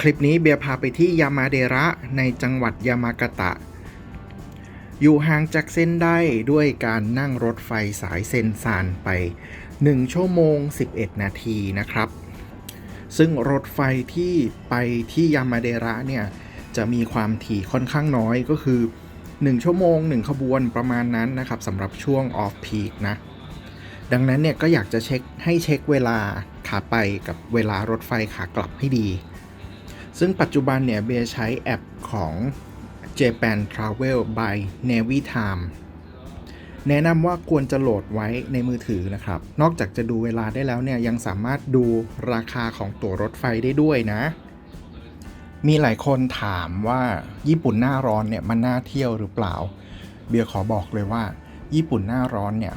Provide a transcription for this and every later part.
คลิปนี้เบียร์พาไปที่ยามาเดระในจังหวัดยามากาตะ อยู่ห่างจากเส้นได้ด้วยการนั่งรถไฟสายเซนซานไป 1 ชั่วโมง 11 นาทีนะครับ ซึ่งรถไฟที่ไปที่ยามาเดระเนี่ย จะมีความถี่ค่อนข้างน้อยก็คือ 1 ชั่วโมง 1 ขบวนประมาณนั้นนะครับสำหรับช่วงออฟพีคนะ ดังนั้นเนี่ยก็อยากจะเช็คให้เช็คเวลาขาไปกับเวลารถไฟขากลับให้ดี ซึ่งปัจจุบันเนี่ยเบียใช้แอปของ Japan Travel by Navy Time แนะนำว่าควรจะโหลดไว้ในมือถือนะครับ นอกจากจะดูเวลาได้แล้วเนี่ยยังสามารถดูราคาของตั๋วรถไฟได้ด้วยนะ มีหลายคนถามว่าญี่ปุ่นหน้าร้อนเนี่ยมันน่าเที่ยวหรือเปล่า เบียร์ขอบอกเลยว่า ญี่ปุ่นหน้าร้อนเนี่ย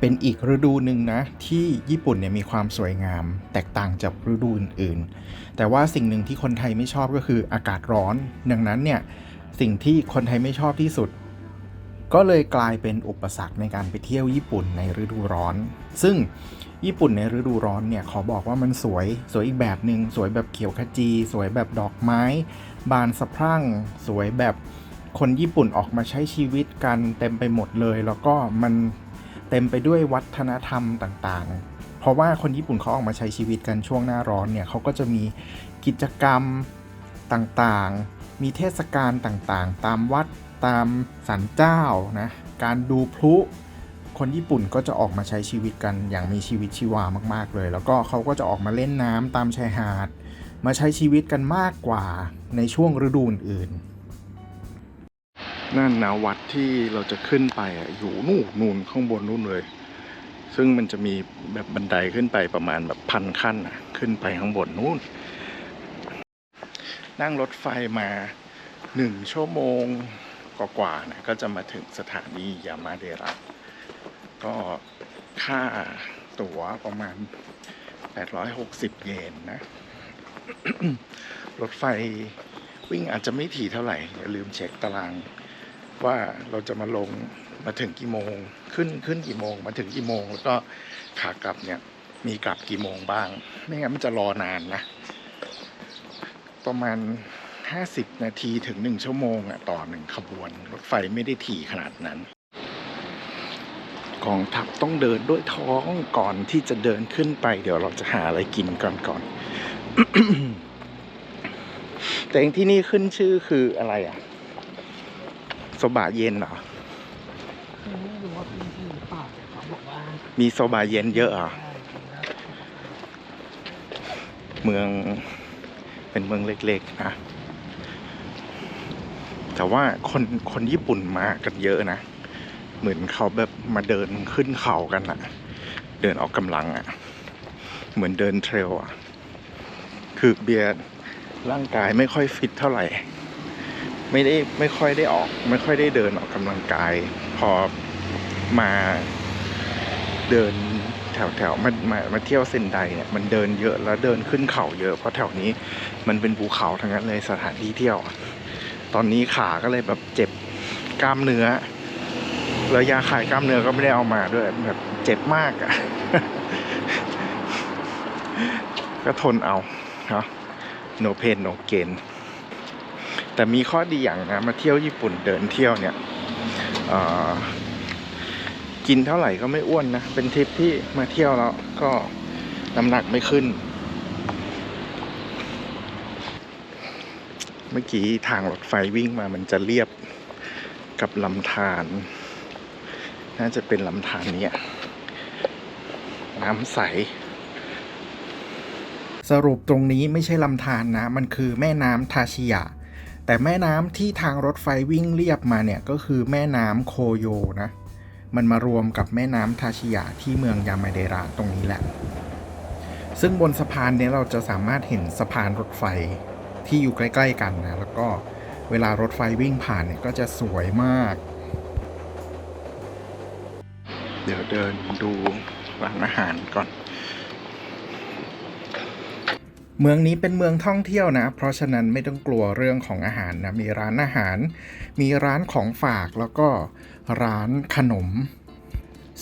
เป็นอีกฤดูหนึ่งนะที่ญี่ปุ่นเนี่ยมีความสวยงาม แตกต่างจากฤดูอื่นๆ แต่ว่าสิ่งหนึ่งที่คนไทยไม่ชอบก็คืออากาศร้อน ดังนั้นเนี่ยสิ่งที่คนไทยไม่ชอบที่สุด ก็เลยกลายเป็นอุปสรรคในการไปเที่ยวญี่ปุ่นในฤดูร้อน ซึ่งญี่ปุ่นในฤดูร้อนเนี่ยขอบอกว่ามันสวยสวยอีกแบบหนึ่งสวยแบบเขียวขจี สวยแบบดอกไม้ บานสะพรั่ง สวยแบบคนญี่ปุ่นออกมาใช้ชีวิตกันเต็มไปหมดเลย แล้วก็มัน เต็มไปด้วยวัฒนธรรมต่างๆ เพราะว่าคนญี่ปุ่นเขาออกมาใช้ชีวิตกันช่วงหน้าร้อนเนี่ยเขาก็จะมีกิจกรรมต่างๆ มีเทศกาลต่างๆ ตามวัดตามศาลเจ้านะ การดูพลุ คนญี่ปุ่นก็จะออกมาใช้ชีวิตกันอย่างมีชีวิตชีวามากๆเลย แล้วก็เขาก็จะออกมาเล่นน้ำตามชายหาด มาใช้ชีวิตกันมากกว่าในช่วงฤดูอื่นๆนั่นนะวัด ที่เราจะขึ้นไปอะอยู่นู่นนู่นข้างบนนู่นเลย ซึ่งมันจะมีแบบบันไดขึ้นไปประมาณแบบพันขั้นขึ้นไปข้างบนนู่น นั่งรถไฟมาหนึ่งชั่วโมงกว่าๆนะก็จะมาถึงสถานียามาเดระก็ค่าตั๋วประมาณ 860 เยนนะ รถไฟวิ่งอาจจะไม่ถี่เท่าไหร่ อย่าลืมเช็คตาราง ว่าเราจะมาลงมาถึงกี่โมง ขึ้นขึ้นกี่โมง มาถึงกี่โมง แล้วก็ขากลับเนี่ยมีกลับกี่โมงบ้าง ไม่งั้นมันจะรอนานนะ ประมาณ 50 นาทีถึง 1 ชั่วโมงอะต่อหนึ่งขบวน รถไฟไม่ได้ถี่ขนาดนั้นกองทัพต้องเดินด้วยท้องก่อนที่จะเดินขึ้นไป เดี๋ยวเราจะหาอะไรกินก่อนก่อนแต่ที่นี่ขึ้นชื่อคืออะไรอะ โซบะเย็นเหรอไม่รู้ว่าเป็นจริงหรือเปล่าแต่เขาบอกว่ามีโซบะเย็นเยอะเหรอใช่กินแล้วเมืองเป็นเมืองเล็กๆนะ แต่ว่าคนคนญี่ปุ่นมากันเยอะนะ เหมือนเขาแบบมาเดินขึ้นเขากันอะเดินออกกำลังอะเหมือนเดินเทรลอะคือเบียร์ร่างกายไม่ค่อยฟิตเท่าไหร่ ไม่ได้ไม่ค่อยได้ออก ไม่ค่อยได้เดินออกกำลังกาย พอมาเดินแถวแถวมามามาเที่ยวเซนไดเนี่ยมันเดินเยอะแล้วเดินขึ้นเขาเยอะเพราะแถวนี้มันเป็นภูเขาทั้งนั้นเลยสถานที่เที่ยว ตอนนี้ขาก็เลยแบบเจ็บกล้ามเนื้อแล้วยาคลายกล้ามเนื้อก็ไม่ได้เอามาด้วยแบบเจ็บมากอะ่ะ ก็ทนเอาเนาะ no pain no gain แต่มีข้อดีอย่างนะมาเที่ยวญี่ปุ่นเดินเที่ยวเนี่ยกินเท่าไหร่ก็ไม่อ้วนนะ เป็นทริปที่มาเที่ยวแล้วก็น้ำหนักไม่ขึ้น เมื่อกี้ทางรถไฟวิ่งมามันจะเรียบกับลำธารน่าจะเป็นลำธารเนี้ยน้ำใส สรุปตรงนี้ไม่ใช่ลำธารนะมันคือแม่น้ำทาชิยะ แต่แม่น้ำที่ทางรถไฟวิ่งเรียบมาเนี่ยก็คือแม่น้ำโคโยนะ มันมารวมกับแม่น้ำทาชิยะที่เมืองยามาเดระตรงนี้แหละ ซึ่งบนสะพานเนี้ยเราจะสามารถเห็นสะพานรถไฟที่อยู่ใกล้ ๆ กันนะ แล้วก็เวลารถไฟวิ่งผ่านเนี่ยก็จะสวยมาก เดี๋ยวเดินดูร้านอาหารก่อน เมืองนี้เป็นเมืองท่องเที่ยวนะ เพราะฉะนั้นไม่ต้องกลัวเรื่องของอาหารนะ มีร้านอาหาร มีร้านของฝากแล้วก็ร้านขนม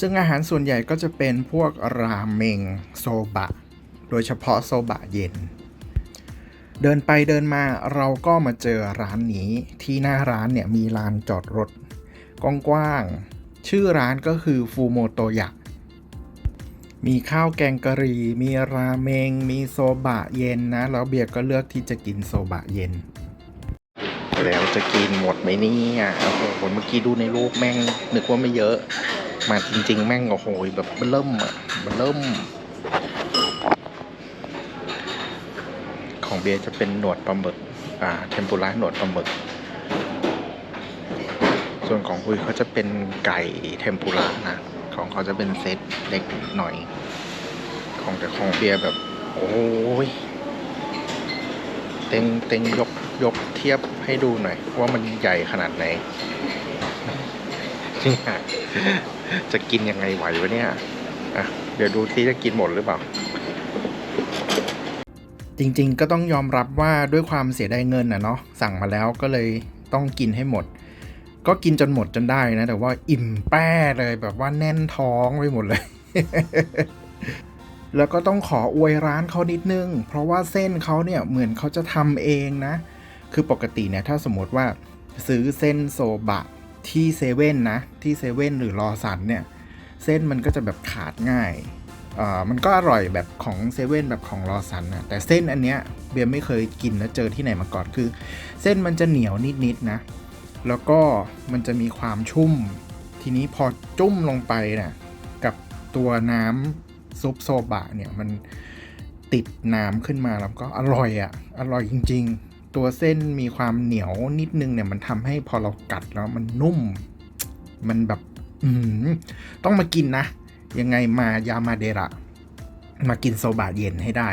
ซึ่งอาหารส่วนใหญ่ก็จะเป็นพวกราเมงโซบะ โดยเฉพาะโซบะเย็น เดินไปเดินมาเราก็มาเจอร้านนี้ที่หน้าร้านเนี่ยมีลานจอดรถกว้างๆชื่อร้านก็คือฟูโมโตยะ มีข้าวแกงกะหรี่ มีราเมง มีโซบะเย็นนะ แล้วเบียร์ก็เลือกที่จะกินโซบะเย็น แล้วจะกินหมดไหมเนี่ยโอ้โหเมื่อกี้ดูในรูปแม่งนึกว่าไม่เยอะ มาจริง ๆ แม่งโอ้โหแบบเบิ่มอะเบิ่ม ของเบียร์จะเป็นหนวดปลาหมึก อ่า เทมปุระหนวดปลาหมึก ส่วนของคุยเขาจะเป็นไก่เทมปุระนะ ของเขาจะเป็นเซตเล็กหน่อย ของแต่ของเบียร์แบบ โอ้ยเต็งเต็งยกยกเทียบให้ดูหน่อย ว่ามันใหญ่ขนาดไหนเนี่ยจะกินยังไงไหววะเนี่ยอะเดี๋ยวดูที่จะกินหมดหรือเปล่า จริงๆก็ต้องยอมรับว่าด้วยความเสียดายเงินนะเนาะสั่งมาแล้วก็เลยต้องกินให้หมด ก็กินจนหมดจนได้นะ แต่ว่าอิ่มแป้เลยแบบว่าแน่นท้องไปหมดเลย แล้วก็ต้องขออวยร้านเขานิดนึง เพราะว่าเส้นเขาเนี่ยเหมือนเขาจะทำเองนะ คือปกติเนี่ยถ้าสมมติว่าซื้อเส้นโซบะที่เซเว่นนะ ที่เซเว่นหรือรอสันเนี่ย เส้นมันก็จะแบบขาดง่ายอ่ามันก็อร่อยแบบของเซเว่นแบบของรอสันนะแต่เส้นอันเนี้ยเบียร์ไม่เคยกินแล้วเจอที่ไหนมาก่อนคือ เส้นมันจะเหนียวนิดๆนะ แล้วก็มันจะมีความชุ่ม ทีนี้พอจุ่มลงไปนะกับตัวน้ำซุปโซบะเนี่ยมันติดน้ำขึ้นมาแล้วก็อร่อยอะ่ะ อร่อยจริง ๆ ตัวเส้นมีความเหนียวนิดนึงเนี่ยมันทำให้พอเรากัดแล้วมันนุ่ม มันแบบอืต้องมากินนะ ยังไงมายามาเดระมากินโซบะเย็นให้ได้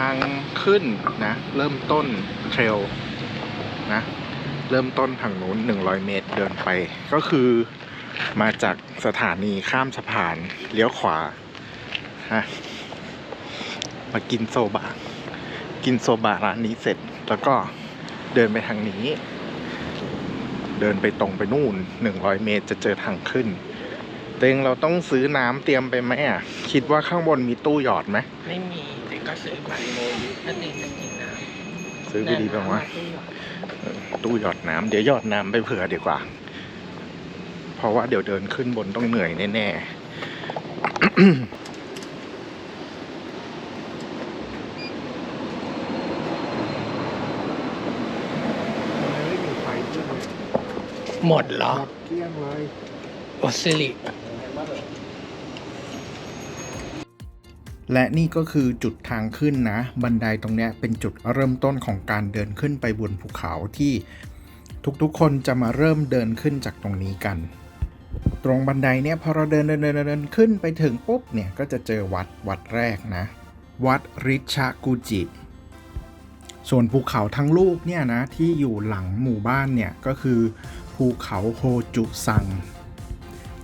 างขึ้นนะ เริ่มต้นเทรลนะ เริ่มต้นทางนู้น 100 เมตรเดินไป ก็คือมาจากสถานีข้ามสะพานเลี้ยวขวาฮะมากินโซบะ กินโซบะร้านนี้เสร็จ แล้วก็เดินไปทางนี้ เดินไปตรงไปนู่น 100 เมตรจะเจอทางขึ้นเต็งเราต้องซื้อน้ำเตรียมไปไหมอะ คิดว่าข้างบนมีตู้หยอดไหม ไม่มี ก็ซื้อไปถ้าเต็งจะกินน้ซื้อำไปดีบ้างวะเออตู้หยอดน้ำเดี๋ยวหยอดน้ำไปเผื่อดีกว่า เพราะว่าเดี๋ยวเดินขึ้นบนต้องเหนื่อยแน่ๆไม่มีไฟขึ้นเลยหมดเหรอหมดเกลี้ยงเลยโอซิลิ และนี่ก็คือจุดทางขึ้นนะ บันไดตรงนี้เป็นจุดเริ่มต้นของการเดินขึ้นไปบนภูเขาที่ทุกๆ คนจะมาเริ่มเดินขึ้นจากตรงนี้กัน ตรงบันไดเนี่ยพอเราเดินเดินเดินเดินขึ้นไปถึงปุ๊บเนี่ยก็จะเจอวัดวัดแรกนะ วัดริชากุจิ ส่วนภูเขาทั้งลูกเนี่ยนะที่อยู่หลังหมู่บ้านเนี่ยก็คือภูเขาโฮจุซัง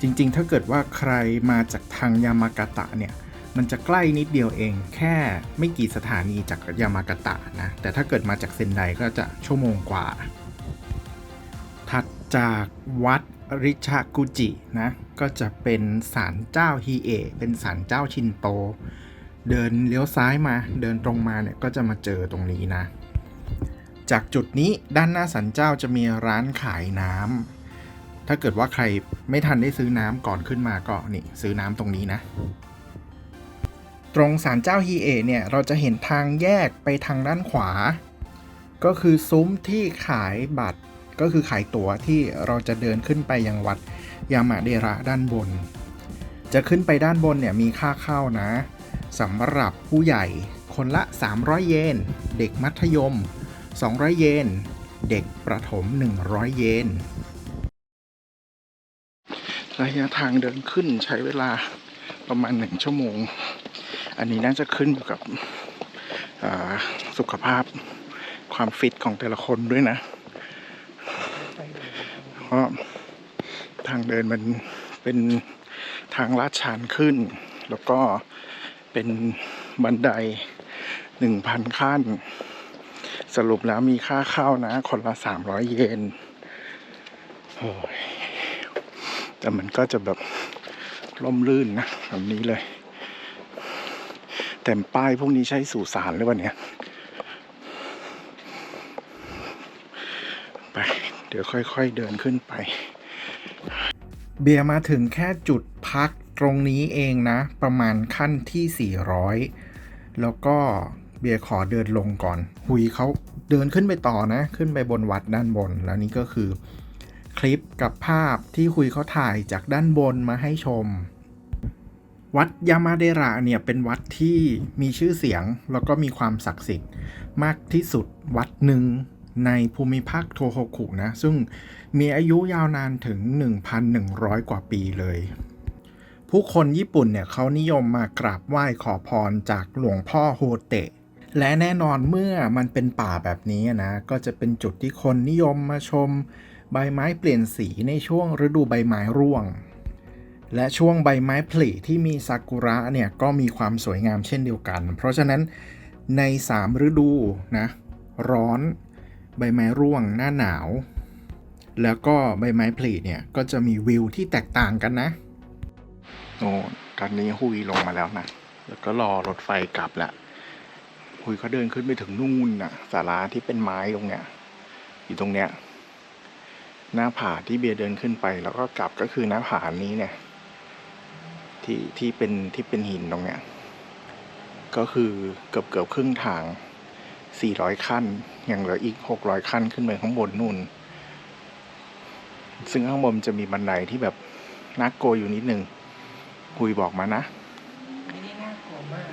จริงๆ ถ้าเกิดว่าใครมาจากทางยามากาตะเนี่ย มันจะใกล้นิดเดียวเอง แค่ไม่กี่สถานีจากยามากาตะนะ แต่ถ้าเกิดมาจากเซนไดก็จะชั่วโมงกว่า ถัดจากวัดริชากุจินะ ก็จะเป็นศาลเจ้าฮีเอะเป็นศาลเจ้าชินโต เดินเลี้ยวซ้ายมา เดินตรงมาเนี่ยก็จะมาเจอตรงนี้นะ จากจุดนี้ด้านหน้าศาลเจ้าจะมีร้านขายน้ำถ้าเกิดว่าใครไม่ทันได้ซื้อน้ำก่อนขึ้นมาก็นี่ซื้อน้ำตรงนี้นะ ตรงศาลเจ้าฮีเอเนี่ยเราจะเห็นทางแยกไปทางด้านขวา ก็คือซุ้มที่ขายบัตรก็คือขายตั๋วที่เราจะเดินขึ้นไปยังวัดยามาเดระด้านบน จะขึ้นไปด้านบนเนี่ยมีค่าเข้านะสำหรับผู้ใหญ่คนละ 300 เยน เด็กมัธยม 200 เยน เด็กประถม 100 เยน ระยะทางเดินขึ้นใช้เวลาประมาณหนึ่งชั่วโมง อันนี้น่าจะขึ้นอยู่กับสุขภาพความฟิตของแต่ละคนด้วยนะ เพราะทางเดินมันเป็นทางลาดชันขึ้น แล้วก็เป็นบันไดหนึ่งพันขั้น สรุปแล้วมีค่าเข้านะ คนละสามร้อยเยนโอ้ยแต่มันก็จะแบบล่มลื่นนะแบบนี้เลย แต่ป้ายพวกนี้ใช้สู่สารหรือเปล่าเนี่ย ไป เดี๋ยวค่อยๆเดินขึ้นไป เบียร์มาถึงแค่จุดพักตรงนี้เองนะ ประมาณขั้นที่ 400 แล้วก็เบียร์ขอเดินลงก่อน หุยเขาเดินขึ้นไปต่อนะ ขึ้นไปบนวัดด้านบน แล้วนี่ก็คือ คลิปกับภาพที่คุยเขาถ่ายจากด้านบนมาให้ชม วัดยามาเดระเนี่ยเป็นวัดที่มีชื่อเสียงแล้วก็มีความศักดิ์สิทธิ์มากที่สุดวัดหนึ่งในภูมิภาคโทโฮคุนะ ซึ่งมีอายุยาวนานถึง 1,100 กว่าปีเลย ผู้คนญี่ปุ่นเนี่ยเขานิยมมากราบไหว้ขอพรจากหลวงพ่อโฮเตะ และแน่นอนเมื่อมันเป็นป่าแบบนี้นะ ก็จะเป็นจุดที่คนนิยมมาชม ใบไม้เปลี่ยนสีในช่วงฤดูใบไม้ร่วง และช่วงใบไม้ผลิที่มีซากุระเนี่ยก็มีความสวยงามเช่นเดียวกัน เพราะฉะนั้นใน 3 ฤดูนะร้อนใบไม้ร่วงหน้าหนาว แล้วก็ใบไม้ผลิเนี่ยก็จะมีวิวที่แตกต่างกันนะโอ้ตอนนี้หุยลงมาแล้วนะแล้วก็รอรถไฟกลับละหุยเขาเดินขึ้นไปถึงนู่นนะศาลาที่เป็นไม้ตรงเนี้ยอยู่ตรงเนี้ยหน้าผาที่เบียร์เดินขึ้นไป แล้วก็กลับก็คือหน้าผานี้เนี่ย ที่ที่เป็นที่เป็นหินตรงเนี้ยก็คือเกือบเกือบครึ่งทาง 400 ขั้น ยังเหลืออีก 600 ขั้นขึ้นไปข้างบนนู่น ซึ่งข้างบนจะมีบันไดที่แบบน่ากลัวอยู่นิดนึง คุยบอกมานะ ไม่ได้น่ากลัวมาก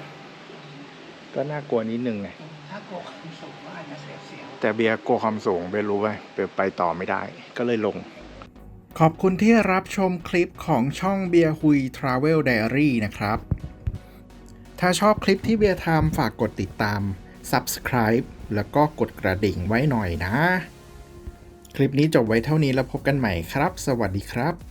ก็น่ากลัวนิดนึงไง ถ้ากลัวความสูงก็อาจจะเสียวเสียวแต่เบียร์กลัวความสูงเบียร์รู้ไปเบียร์ไปต่อไม่ได้ ก็เลยลง ขอบคุณที่รับชมคลิปของช่องเบียร์คุย Travel Diary นะครับ ถ้าชอบคลิปที่เบียร์ทำฝากกดติดตาม Subscribe แล้วก็กดกระดิ่งไว้หน่อยนะ คลิปนี้จบไว้เท่านี้แล้วพบกันใหม่ครับ สวัสดีครับ